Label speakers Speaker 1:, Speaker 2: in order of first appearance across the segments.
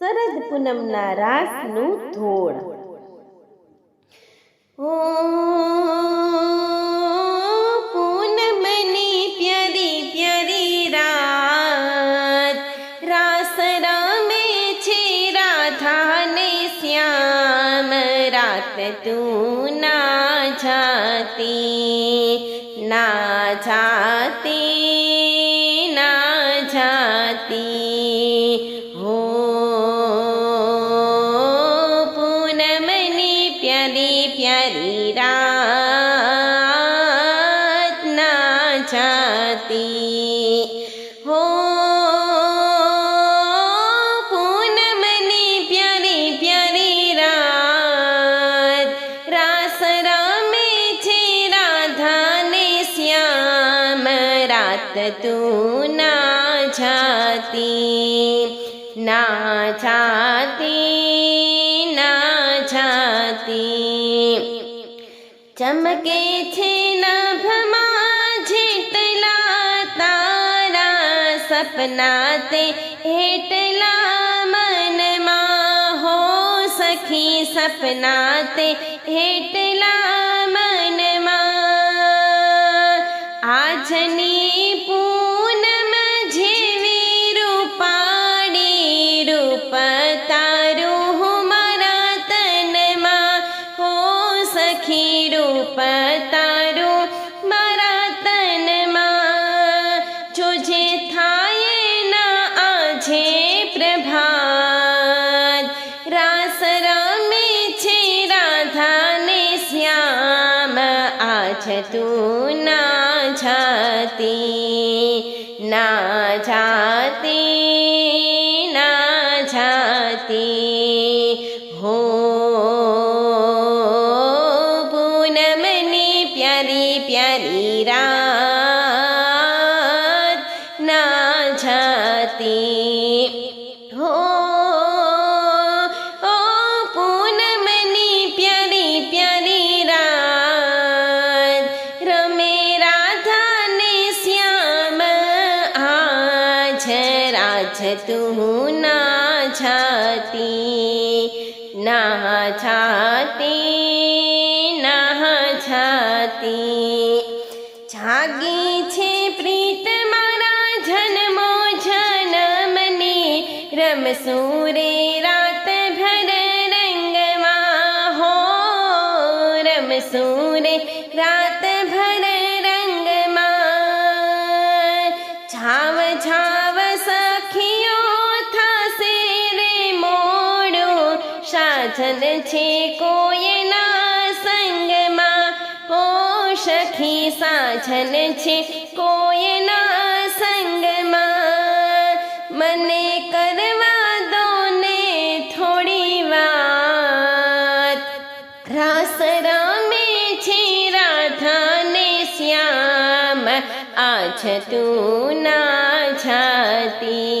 Speaker 1: શરદ પૂનમના રાસનું ધોળ ઓ પૂનમની પ્યારી પ્યારી રાત રાસ રમે છે રાધા ને શ્યામ રાત તું ના જાતી ના જાતી પ્યારી પ્યારી રાત ના જાતી. હો, પૂનમની પ્યારી પ્યારી રાત. રાસ રામે છે રાધાને શ્યામ. રાત તું ના જાતી ના જાતી. ચમકે છે નભમાં જેટલા તારા સપના તે હેટલા મનમાં હો સખી સપના તે હેટલા રાસ રમે છે રાધા ને શ્યામ. આજ તું ના જાતી ના જાતી ના જાતી. હો પૂનમની પ્યારી પ્યારી રાત, ના જાતી. રાજ તું ના જાતી ના જાતી ના જાતી જાગી છે પ્રીત મારા જન્મો જન્મની રમસૂરે રાત ભર રંગમાં હો રમસૂરે રાત સાધન છે કોઈના સંગમાં ઓ સખી સાધન છે કોઈના સંગમાં મને કરવા દો ને થોડી વાત રાસ રામે છે રાધા ને શ્યામ આજ તું ના જાતી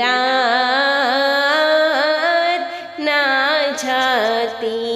Speaker 1: રાત ના જાતી